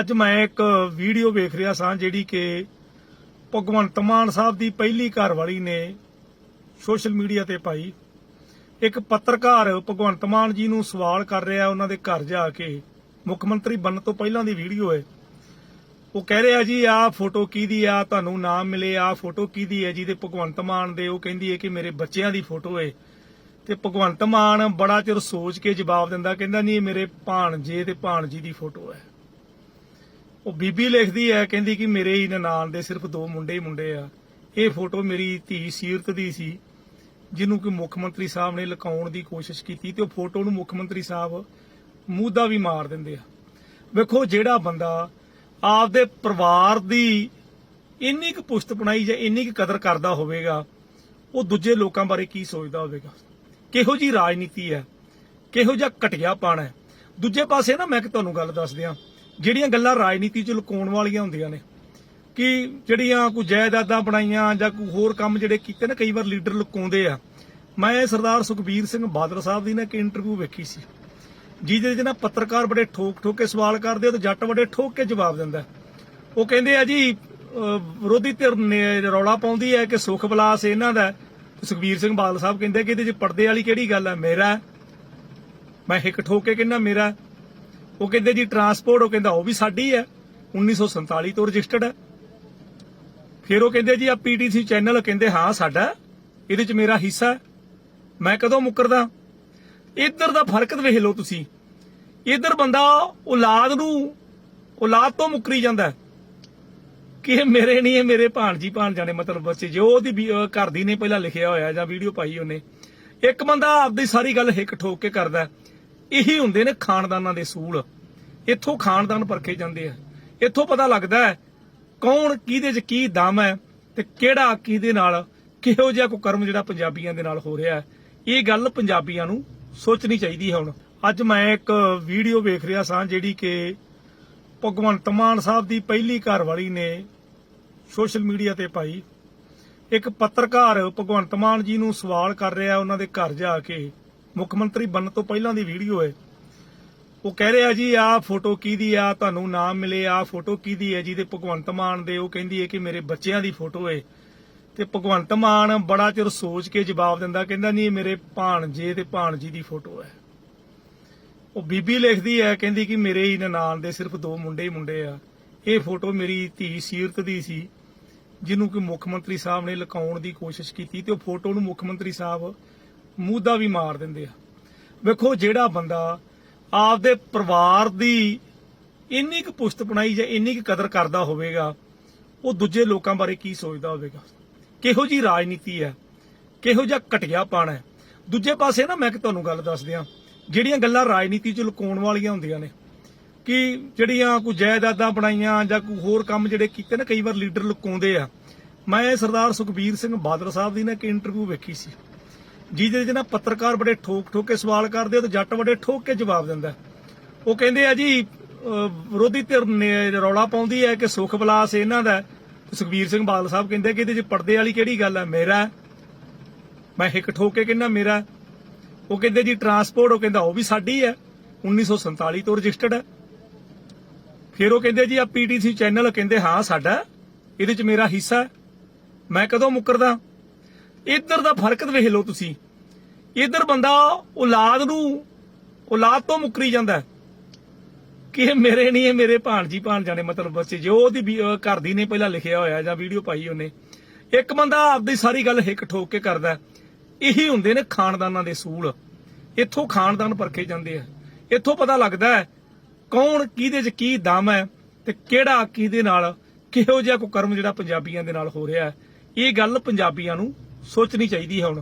ਅੱਜ ਮੈਂ ਇੱਕ ਵੀਡੀਓ ਵੇਖ ਰਿਹਾ ਸਾਂ ਜਿਹੜੀ ਕਿ ਭਗਵੰਤ ਮਾਨ ਸਾਹਿਬ ਦੀ ਪਹਿਲੀ ਘਰਵਾਲੀ ਨੇ ਸੋਸ਼ਲ ਮੀਡੀਆ ਤੇ ਪਾਈ। ਇੱਕ ਪੱਤਰਕਾਰ ਭਗਵੰਤ ਮਾਨ ਜੀ ਨੂੰ ਸਵਾਲ ਕਰ ਰਿਹਾ ਉਹਨਾਂ ਦੇ ਘਰ ਜਾ ਕੇ। ਮੁੱਖ ਮੰਤਰੀ ਬਣਨ ਤੋਂ ਪਹਿਲਾਂ ਦੀ ਵੀਡੀਓ ਹੈ। ਉਹ ਕਹਿ ਰਿਹਾ ਜੀ, ਆਹ ਫੋਟੋ ਕਿਹਦੀ ਆ? ਤੁਹਾਨੂੰ ਨਾਮ ਮਿਲੇ, ਆਹ ਫੋਟੋ ਕਿਹਦੀ ਹੈ? ਜੀ ਤੇ ਭਗਵੰਤ ਮਾਨ ਦੇ, ਉਹ ਕਹਿੰਦੀ ਹੈ ਕਿ ਮੇਰੇ ਬੱਚਿਆਂ ਦੀ ਫੋਟੋ ਹੈ। ਤੇ ਭਗਵੰਤ ਮਾਨ ਬੜਾ ਚਿਰ ਸੋਚ ਕੇ ਜਵਾਬ ਦਿੰਦਾ, ਕਹਿੰਦਾ, ਨਹੀਂ, ਇਹ ਮੇਰੇ ਭਾਣਜੇ ਤੇ ਭਾਣਜੀ ਦੀ ਫੋਟੋ ਹੈ। ਉਹ ਬੀਬੀ ਲਿਖਦੀ ਹੈ ਕਹਿੰਦੀ ਕਿ ਮੇਰੇ ਹੀ ਨਨਾਣ ਦੇ ਸਿਰਫ ਦੋ ਮੁੰਡੇ ਹੀ ਮੁੰਡੇ ਆ। ਇਹ ਫੋਟੋ ਮੇਰੀ ਧੀ ਸੀਰਤ ਦੀ ਸੀ, ਜਿਹਨੂੰ ਕਿ ਮੁੱਖ ਮੰਤਰੀ ਸਾਹਿਬ ਨੇ ਲਕਾਉਣ ਦੀ ਕੋਸ਼ਿਸ਼ ਕੀਤੀ ਤੇ ਉਹ ਫੋਟੋ ਨੂੰ ਮੁੱਖ ਮੰਤਰੀ ਸਾਹਿਬ ਮੂਦਾ ਵੀ ਮਾਰ ਦਿੰਦੇ ਆ। ਵੇਖੋ ਜਿਹੜਾ ਬੰਦਾ ਆਪਦੇ ਪਰਿਵਾਰ ਦੀ ਇੰਨੀ ਕੁ ਪੁਸ਼ਤ ਬਣਾਈ ਜਾਂ ਇੰਨੀ ਕੁ ਕਦਰ ਕਰਦਾ ਹੋਵੇਗਾ, ਉਹ ਦੂਜੇ ਲੋਕਾਂ ਬਾਰੇ ਕੀ ਸੋਚਦਾ ਹੋਵੇਗਾ? ਕਿਹੋ ਜੀ ਰਾਜਨੀਤੀ ਹੈ? ਕਿਹੋ ਜਿਹਾ ਘਟਿਆਪਣ ਹੈ? ਦੂਜੇ ਪਾਸੇ ਨਾ ਮੈਂ ਕਿ ਤੁਹਾਨੂੰ ਗੱਲ ਦੱਸ ਦਿਆਂ। ਜਿਹੜੀਆਂ ਗੱਲਾਂ ਰਾਜਨੀਤੀ 'ਚ ਲੁਕਾਉਣ ਵਾਲੀਆਂ ਹੁੰਦੀਆਂ ਨੇ, ਕਿ ਜਿਹੜੀਆਂ ਕੋਈ ਜਾਇਦਾਦਾਂ ਬਣਾਈਆਂ ਜਾਂ ਕੋਈ ਹੋਰ ਕੰਮ ਜਿਹੜੇ ਕੀਤੇ ਨੇ, ਕਈ ਵਾਰ ਲੀਡਰ ਲੁਕਾਉਂਦੇ ਆ। ਮੈਂ ਸਰਦਾਰ ਸੁਖਬੀਰ ਸਿੰਘ ਬਾਦਲ ਸਾਹਿਬ ਦੀ ਨਾ ਇੱਕ ਇੰਟਰਵਿਊ ਵੇਖੀ ਸੀ। ਜਿਹਦੇ ਵਿੱਚ ਨਾ ਪੱਤਰਕਾਰ ਬੜੇ ਠੋਕ ਠੋਕ ਕੇ ਸਵਾਲ ਕਰਦੇ ਆ ਤੇ ਜੱਟ ਬੜੇ ਠੋਕ ਕੇ ਜਵਾਬ ਦਿੰਦਾ। ਉਹ ਕਹਿੰਦੇ ਆ ਜੀ ਵਿਰੋਧੀ ਧਿਰ ਨੇ ਰੌਲਾ ਪਾਉਂਦੀ ਹੈ ਕਿ ਸੁਖ ਬਲਾਸ ਇਹਨਾਂ ਦਾ ਸੁਖਬੀਰ ਸਿੰਘ ਬਾਦਲ ਸਾਹਿਬ ਕਹਿੰਦੇ ਕਿ ਇਹਦੇ 'ਚ ਪਰਦੇ ਵਾਲੀ ਕਿਹੜੀ ਗੱਲ ਹੈ? ਮੇਰਾ ਮੈਂ ਹਿੱਕ ਠੋਕ ਕੇ ਕਹਿੰਦਾ, ਮੇਰਾ ਉਹ ਕਹਿੰਦੇ ਜੀ ਟਰਾਂਸਪੋਰਟ ਉਹ ਕਹਿੰਦਾ ਉਹ ਵੀ ਸਾਡੀ ਹੈ। 1947 ਤੋਂ ਰਜਿਸਟਰਡ ਹੈ। ਫਿਰ ਉਹ ਕਹਿੰਦੇ ਜੀ ਆ ਪੀਟੀਸੀ ਚੈਨਲ ਕਹਿੰਦੇ ਹਾਂ ਸਾਡਾ ਇਹਦੇ 'ਚ ਮੇਰਾ ਹਿੱਸਾ ਮੈਂ ਕਦੋਂ ਮੁੱਕਰਦਾ? ਇੱਧਰ ਦਾ ਫ਼ਰਕ ਵੇਖ ਲਓ ਤੁਸੀਂ। ਇੱਧਰ ਬੰਦਾ ਔਲਾਦ ਨੂੰ ਔਲਾਦ ਤੋਂ ਮੁੱਕਰੀ ਜਾਂਦਾ ਕਿ ਇਹ ਮੇਰੇ ਨਹੀਂ ਇਹ ਮੇਰੇ ਭਾਣਜੀ ਭਾਣਜਾ ਨੇ ਮਤਲਬ ਬੱਚੇ। ਜੋ ਉਹਦੀ ਵੀ, ਘਰ ਦੀ ਨੇ ਪਹਿਲਾਂ ਲਿਖਿਆ ਹੋਇਆ ਜਾਂ ਵੀਡੀਓ ਪਾਈ ਉਹਨੇ। ਇੱਕ ਬੰਦਾ ਆਪਦੀ ਸਾਰੀ ਗੱਲ ਹਿੱਕ ਠੋਕ ਕੇ ਕਰਦਾ ਇਹੀ ਹੁੰਦੇ ਨੇ ਖਾਨਦਾਨਾਂ ਦੇ ਸੂਲ। ਇੱਥੋਂ ਖਾਨਦਾਨ ਪਰਖੇ ਜਾਂਦੇ ਆ। ਇੱਥੋਂ ਪਤਾ ਲੱਗਦਾ ਹੈ ਕੌਣ ਕਿਹਦੇ 'ਚ ਕੀ ਦਮ ਹੈ ਤੇ ਕਿਹੜਾ ਕਿਹਦੇ ਨਾਲ ਕਿਹੋ ਜਿਹਾ ਕੋ ਕਰਮ ਜਿਹੜਾ ਪੰਜਾਬੀਆਂ ਦੇ ਨਾਲ ਹੋ ਰਿਹਾ ਇਹ ਗੱਲ ਪੰਜਾਬੀਆਂ ਨੂੰ ਸੋਚਣੀ ਚਾਹੀਦੀ ਹੈ ਹੁਣ। ਅੱਜ ਮੈਂ ਇੱਕ ਵੀਡੀਓ ਵੇਖ ਰਿਹਾ ਸਾਂ ਜਿਹੜੀ ਕਿ ਭਗਵੰਤ ਮਾਨ ਸਾਹਿਬ ਦੀ ਪਹਿਲੀ ਘਰਵਾਲੀ ਨੇ ਸੋਸ਼ਲ ਮੀਡੀਆ ਤੇ ਪਾਈ। ਇੱਕ ਪੱਤਰਕਾਰ ਭਗਵੰਤ ਮਾਨ ਜੀ ਨੂੰ ਸਵਾਲ ਕਰ ਰਿਹਾ ਉਹਨਾਂ ਦੇ ਘਰ ਜਾ ਕੇ। ਮੁੱਖ ਮੰਤਰੀ ਬਣਨ ਤੋਂ ਪਹਿਲਾਂ ਦੀ ਵੀਡੀਓ ਹੈ। ਉਹ ਕਹਿ ਰਿਹਾ ਜੀ, ਆਹ ਫੋਟੋ ਕਿਹਦੀ ਆ? ਤੁਹਾਨੂੰ ਨਾਮ ਮਿਲੇ, ਆਹ ਫੋਟੋ ਕਿਹਦੀ ਹੈ? ਜੀ ਤੇ ਭਗਵੰਤ ਮਾਨ ਦੇ, ਉਹ ਕਹਿੰਦੀ ਹੈ ਕਿ ਮੇਰੇ ਬੱਚਿਆਂ ਦੀ ਫੋਟੋ ਹੈ। ਤੇ ਭਗਵੰਤ ਮਾਨ ਬੜਾ ਚਿਰ ਸੋਚ ਕੇ ਜਵਾਬ ਦਿੰਦਾ, ਕਹਿੰਦਾ, ਨਹੀਂ, ਇਹ ਮੇਰੇ ਭਾਣਜੇ ਤੇ ਭਾਣਜੀ ਦੀ ਫੋਟੋ ਹੈ। ਉਹ ਬੀਬੀ ਲਿਖਦੀ ਹੈ, ਕਹਿੰਦੀ ਕਿ ਮੇਰੇ ਹੀ ਨਨਾਣ ਦੇ ਸਿਰਫ ਦੋ ਮੁੰਡੇ ਹੀ ਮੁੰਡੇ ਆ। ਇਹ ਫੋਟੋ ਮੇਰੀ ਧੀ ਸੀਰਤ ਦੀ ਸੀ, ਜਿਹਨੂੰ ਕਿ ਮੁੱਖ ਮੰਤਰੀ ਸਾਹਿਬ ਨੇ ਲਕਾਉਣ ਦੀ ਕੋਸ਼ਿਸ਼ ਕੀਤੀ ਤੇ ਉਹ ਫੋਟੋ ਨੂੰ ਮੁੱਖ ਮੰਤਰੀ ਸਾਹਿਬ ਮੂਦਾ ਵੀ ਮਾਰ ਦਿੰਦੇ ਆ। ਵੇਖੋ ਜਿਹੜਾ ਬੰਦਾ ਆਪਦੇ ਪਰਿਵਾਰ ਦੀ ਇੰਨੀ ਕੁ ਪੁਸ਼ਤ ਬਣਾਈ ਜਾਂ ਇੰਨੀ ਕੁ ਕਦਰ ਕਰਦਾ ਹੋਵੇਗਾ, ਉਹ ਦੂਜੇ ਲੋਕਾਂ ਬਾਰੇ ਕੀ ਸੋਚਦਾ ਹੋਵੇਗਾ? ਕਿਹੋ ਜੀ ਰਾਜਨੀਤੀ ਹੈ? ਕਿਹੋ ਜਿਹਾ ਘਟਿਆਪਣ ਹੈ? ਦੂਜੇ ਪਾਸੇ ਨਾ ਮੈਂ ਕਿ ਤੁਹਾਨੂੰ ਗੱਲ ਦੱਸ ਦਿਆਂ, ਜਿਹੜੀਆਂ ਗੱਲਾਂ ਰਾਜਨੀਤੀ 'ਚ ਲੁਕਾਉਣ ਵਾਲੀਆਂ ਹੁੰਦੀਆਂ ਨੇ, ਕਿ ਜਿਹੜੀਆਂ ਕੋਈ ਜਾਇਦਾਦਾਂ ਬਣਾਈਆਂ ਜਾਂ ਕੋਈ ਹੋਰ ਕੰਮ ਜਿਹੜੇ ਕੀਤੇ ਨੇ, ਕਈ ਵਾਰ ਲੀਡਰ ਲੁਕਾਉਂਦੇ ਆ। ਮੈਂ ਸਰਦਾਰ ਸੁਖਬੀਰ ਸਿੰਘ ਬਾਦਲ ਸਾਹਿਬ ਦੀ ਨਾ ਇੱਕ ਇੰਟਰਵਿਊ ਵੇਖੀ ਸੀ। ਜਿਹਦੇ ਚ ਨਾ ਪੱਤਰਕਾਰ ਬੜੇ ਠੋਕ ਠੋਕ ਕੇ ਸਵਾਲ ਕਰਦੇ ਆ ਤੇ ਜੱਟ ਬੜੇ ਠੋਕ ਕੇ ਜਵਾਬ ਦਿੰਦਾ। ਉਹ ਕਹਿੰਦੇ ਆ ਜੀ ਵਿਰੋਧੀ ਧਿਰ ਨੇ ਰੌਲਾ ਪਾਉਂਦੀ ਹੈ ਕਿ ਸੁਖ ਬਲਾਸ ਇਹਨਾਂ ਦਾ ਸੁਖਬੀਰ ਸਿੰਘ ਬਾਦਲ ਸਾਹਿਬ ਕਹਿੰਦੇ ਕਿ ਇਹਦੇ 'ਚ ਪਰਦੇ ਵਾਲੀ ਕਿਹੜੀ ਗੱਲ ਹੈ? ਮੇਰਾ ਮੈਂ ਹਿੱਕ ਠੋਕ ਕੇ ਕਹਿੰਦਾ, ਮੇਰਾ ਉਹ ਕਹਿੰਦੇ ਜੀ, ਟਰਾਂਸਪੋਰਟ, ਉਹ ਕਹਿੰਦਾ ਉਹ ਵੀ ਸਾਡੀ ਹੈ। 1947 ਤੋਂ ਰਜਿਸਟਰਡ ਹੈ। ਫਿਰ ਉਹ ਕਹਿੰਦੇ ਜੀ ਆ ਪੀਟੀਸੀ ਚੈਨਲ ਕਹਿੰਦੇ, ਹਾਂ, ਸਾਡਾ ਇਹਦੇ 'ਚ ਮੇਰਾ ਹਿੱਸਾ ਮੈਂ ਕਦੋਂ ਮੁੱਕਰਦਾ? ਇੱਧਰ ਦਾ ਫ਼ਰਕ ਵੇਖ ਲਓ ਤੁਸੀਂ। ਇੱਧਰ ਬੰਦਾ ਔਲਾਦ ਨੂੰ ਔਲਾਦ ਤੋਂ ਮੁੱਕਰੀ ਜਾਂਦਾ ਕਿ ਇਹ ਮੇਰੇ ਨਹੀਂ ਇਹ ਮੇਰੇ ਭਾਣਜੀ ਭਾਣਜਾ ਨੇ ਮਤਲਬ ਬੱਚੇ। ਜੋ ਉਹਦੀ ਵੀ, ਘਰ ਦੀ ਨੇ ਪਹਿਲਾਂ ਲਿਖਿਆ ਹੋਇਆ ਜਾਂ ਵੀਡੀਓ ਪਾਈ ਉਹਨੇ। ਇੱਕ ਬੰਦਾ ਆਪਦੀ ਸਾਰੀ ਗੱਲ ਹਿੱਕ ਠੋਕ ਕੇ ਕਰਦਾ ਇਹੀ ਹੁੰਦੇ ਨੇ ਖਾਨਦਾਨਾਂ ਦੇ ਸੂਲ। ਇੱਥੋਂ ਖਾਨਦਾਨ ਪਰਖੇ ਜਾਂਦੇ ਆ। ਇੱਥੋਂ ਪਤਾ ਲੱਗਦਾ ਹੈ ਕੌਣ ਕਿਹਦੇ 'ਚ ਕੀ ਦਮ ਹੈ ਤੇ ਕਿਹੜਾ ਕਿਹਦੇ ਨਾਲ ਕਿਹੋ ਜਿਹਾ ਕੋ ਕਰਮ ਜਿਹੜਾ ਪੰਜਾਬੀਆਂ ਦੇ ਨਾਲ ਹੋ ਰਿਹਾ ਇਹ ਗੱਲ ਪੰਜਾਬੀਆਂ ਨੂੰ ਸੋਚਣੀ ਚਾਹੀਦੀ ਹੈ ਹੁਣ।